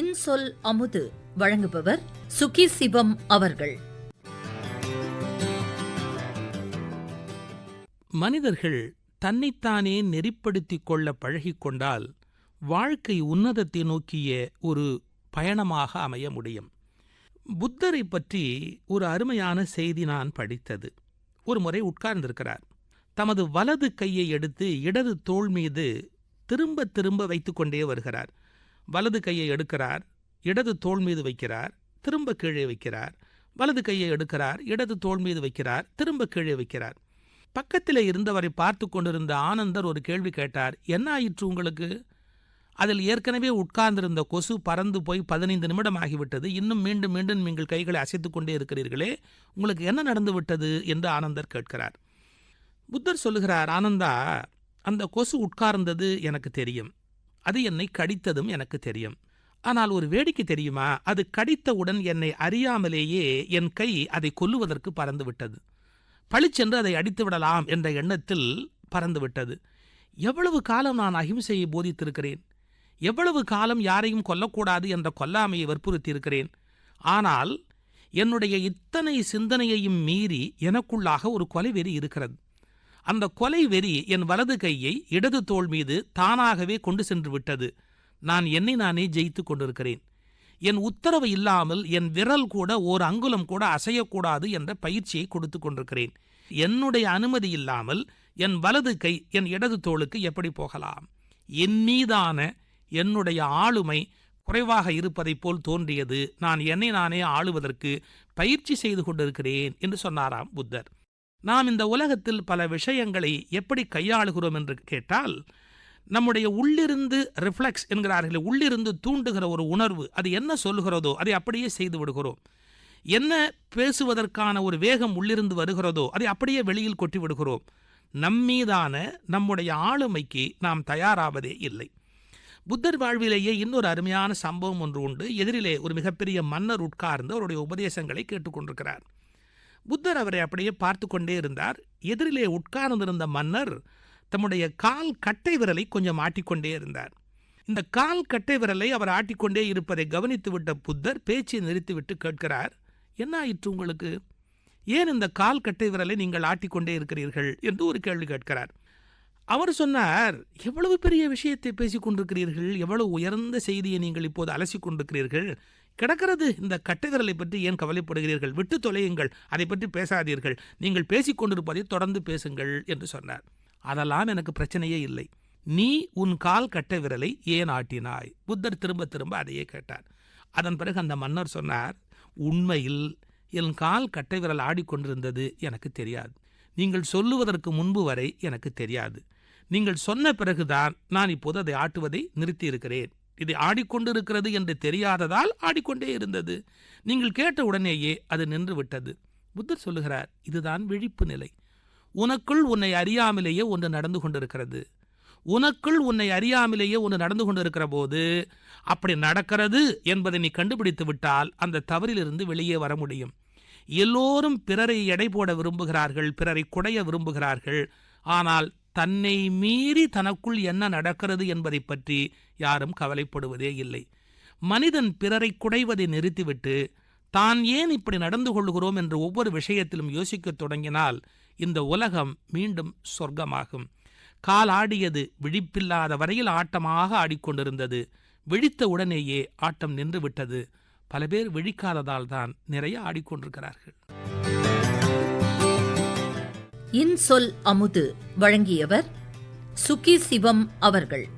இன்சொல் அமுது வழங்குபவர் சுகி சிவம் அவர்கள். மனிதர்கள் தன்னைத்தானே நெறிப்படுத்திக் கொள்ள பழகிக்கொண்டால் வாழ்க்கை உன்னதத்தை நோக்கிய ஒரு பயணமாக அமைய முடியும். புத்தரை பற்றி ஒரு அருமையான செய்தி நான் படித்தது. ஒரு முறை உட்கார்ந்திருக்கிறார். தமது வலது கையை எடுத்து இடது தோள் மீது திரும்ப திரும்ப வைத்துக்கொண்டே வருகிறார். வலது கையை எடுக்கிறார் இடது தோள் மீது வைக்கிறார் திரும்ப கீழே வைக்கிறார். வலது கையை எடுக்கிறார் இடது தோள் மீது வைக்கிறார் திரும்ப கீழே வைக்கிறார். பக்கத்தில் இருந்தவரை பார்த்து கொண்டிருந்த ஆனந்தர் ஒரு கேள்வி கேட்டார் என்ன ஆயிற்று உங்களுக்கு? அதில் ஏற்கனவே உட்கார்ந்திருந்த கொசு பறந்து போய் பதினைந்து நிமிடம் ஆகிவிட்டது. இன்னும் மீண்டும் மீண்டும் நீங்கள் கைகளை அசைத்துக் கொண்டே இருக்கிறீர்களே உங்களுக்கு என்ன நடந்து விட்டது? என்று ஆனந்தர் கேட்கிறார். புத்தர் சொல்லுகிறார் ஆனந்தா அந்த கொசு உட்கார்ந்தது எனக்கு தெரியும். அது என்னை கடித்ததும் எனக்கு தெரியும். ஆனால் ஒரு வேடிக்கை தெரியுமா? அது கடித்தவுடன் என்னை அறியாமலேயே என் கை அதை கொல்லுவதற்கு பறந்துவிட்டது. பளிச்சென்று அதை அடித்து விடலாம் என்ற எண்ணத்தில் பறந்துவிட்டது. எவ்வளவு காலம் நான் அகிம்சையை போதித்திருக்கிறேன்? எவ்வளவு காலம் யாரையும் கொல்லக்கூடாது என்ற கொல்லாமையை வற்புறுத்தியிருக்கிறேன்? ஆனால் என்னுடைய இத்தனை சிந்தனையையும் மீறி எனக்குள்ளாக ஒரு கொலை வெறி இருக்கிறது. அந்த கொலை வெறி என் வலது கையை இடது தோள் மீது தானாகவே கொண்டு சென்று விட்டது. நான் என்னை நானே ஜெயித்து கொண்டிருக்கிறேன். என் உத்தரவு இல்லாமல் என் விரல் கூட ஓர் அங்குலம் கூட அசையக்கூடாது என்ற பயிற்சியை கொடுத்து கொண்டிருக்கிறேன். என்னுடைய அனுமதி இல்லாமல் என் வலது கை என் இடது தோளுக்கு எப்படி போகலாம்? என் மீதான என்னுடைய ஆளுமை குறைவாக இருப்பதைப் போல் தோன்றியது. நான் என்னை நானே ஆளுவதற்கு பயிற்சி செய்து கொண்டிருக்கிறேன் என்று சொன்னாராம் புத்தர். நாம் இந்த உலகத்தில் பல விஷயங்களை எப்படி கையாளுகிறோம் என்று கேட்டால் நம்முடைய உள்ளிருந்து ரிஃப்ளெக்ஸ் என்கிறார்கள் உள்ளிருந்து தூண்டுகிற ஒரு உணர்வு அது என்ன சொல்லுகிறதோ அதை அப்படியே செய்து விடுகிறோம். என்ன பேசுவதற்கான ஒரு வேகம் உள்ளிருந்து வருகிறதோ அதை அப்படியே வெளியில் கொட்டி விடுகிறோம். நம்மீதான நம்முடைய ஆளுமைக்கு நாம் தயாராவதே இல்லை. புத்தர் வாழ்விலேயே இன்னொரு அருமையான சம்பவம் ஒன்று உண்டு. எதிரிலே ஒரு மிகப்பெரிய மன்னர் உட்கார்ந்து அவருடைய உபதேசங்களை கேட்டுக்கொண்டிருக்கிறார். புத்தர் அவரை அப்படியே பார்த்து கொண்டே இருந்தார். எதிரிலே உட்கார்ந்திருந்த மன்னர் தம்முடைய கால் கட்டை விரலை கொஞ்சம் ஆட்டிக்கொண்டே இருந்தார். இந்த கால் கட்டை விரலை அவர் ஆட்டிக்கொண்டே இருப்பதை கவனித்துவிட்ட புத்தர் பேச்சை நிறுத்திவிட்டு கேட்கிறார் என்ன ஆயிற்று உங்களுக்கு? ஏன் இந்த கால் கட்டை விரலை நீங்கள் ஆட்டிக்கொண்டே இருக்கிறீர்கள்? என்று ஒரு கேள்வி கேட்கிறார். அவர் சொன்னார் எவ்வளவு பெரிய விஷயத்தை பேசிக் கொண்டிருக்கிறீர்கள் எவ்வளவு உயர்ந்த செய்தியை நீங்கள் இப்போது அலசிக் கொண்டிருக்கிறீர்கள் கிடக்கிறது. இந்த கட்டை பற்றி ஏன் கவலைப்படுகிறீர்கள்? விட்டு தொலையுங்கள். அதை பற்றி பேசாதீர்கள். நீங்கள் பேசிக் கொண்டிருப்பதை தொடர்ந்து பேசுங்கள் என்று சொன்னார். அதெல்லாம் எனக்கு பிரச்சனையே இல்லை. நீ உன் கால் கட்டை விரலை ஏன் ஆட்டினாய்? புத்தர் திரும்ப திரும்ப அதையே கேட்டார். அதன் பிறகு அந்த மன்னர் சொன்னார் உண்மையில் என் கால் கட்டை விரல் ஆடிக்கொண்டிருந்தது எனக்கு தெரியாது. நீங்கள் சொல்லுவதற்கு முன்பு வரை எனக்கு தெரியாது. நீங்கள் சொன்ன பிறகுதான் நான் இப்போது அதை ஆட்டுவதை நிறுத்தியிருக்கிறேன். இது ஆடிக்கொண்டிருக்கிறது என்று தெரியாததால் ஆடிக்கொண்டே இருந்தது. நீங்கள் கேட்ட உடனேயே அது நின்று விட்டது புத்தர் சொல்லுகிறார் இதுதான் விழிப்பு நிலை. உனக்குள் உன்னை அறியாமலேயே ஒன்று நடந்து கொண்டிருக்கிறது. உனக்குள் உன்னை அறியாமலேயே ஒன்று நடந்து கொண்டிருக்கிற போது அப்படி நடக்கிறது என்பதை நீ கண்டுபிடித்து விட்டால் அந்த தவறிலிருந்து வெளியே வர முடியும். எல்லோரும் பிறரை எடை போட விரும்புகிறார்கள் பிறரை குடைய விரும்புகிறார்கள். ஆனால் தன்னை மீறி தனக்குள் என்ன நடக்கிறது என்பதை பற்றி யாரும் கவலைப்படுவதே இல்லை. மனிதன் பிறரை குடைவதை நிறுத்திவிட்டு தான் ஏன் இப்படி நடந்து கொள்கிறோம் என்று ஒவ்வொரு விஷயத்திலும் யோசிக்கத் தொடங்கினால் இந்த உலகம் மீண்டும் சொர்க்கமாகும். கால் ஆடியது விழிப்பில்லாத வரையில் ஆட்டமாக ஆடிக்கொண்டிருந்தது. விழித்த உடனேயே ஆட்டம் நின்றுவிட்டது. பல பேர் விழிக்காததால் தான் நிறைய ஆடிக்கொண்டிருக்கிறார்கள். இன்சொல் அமுது வழங்கியவர் சுகி சிவம் அவர்கள்.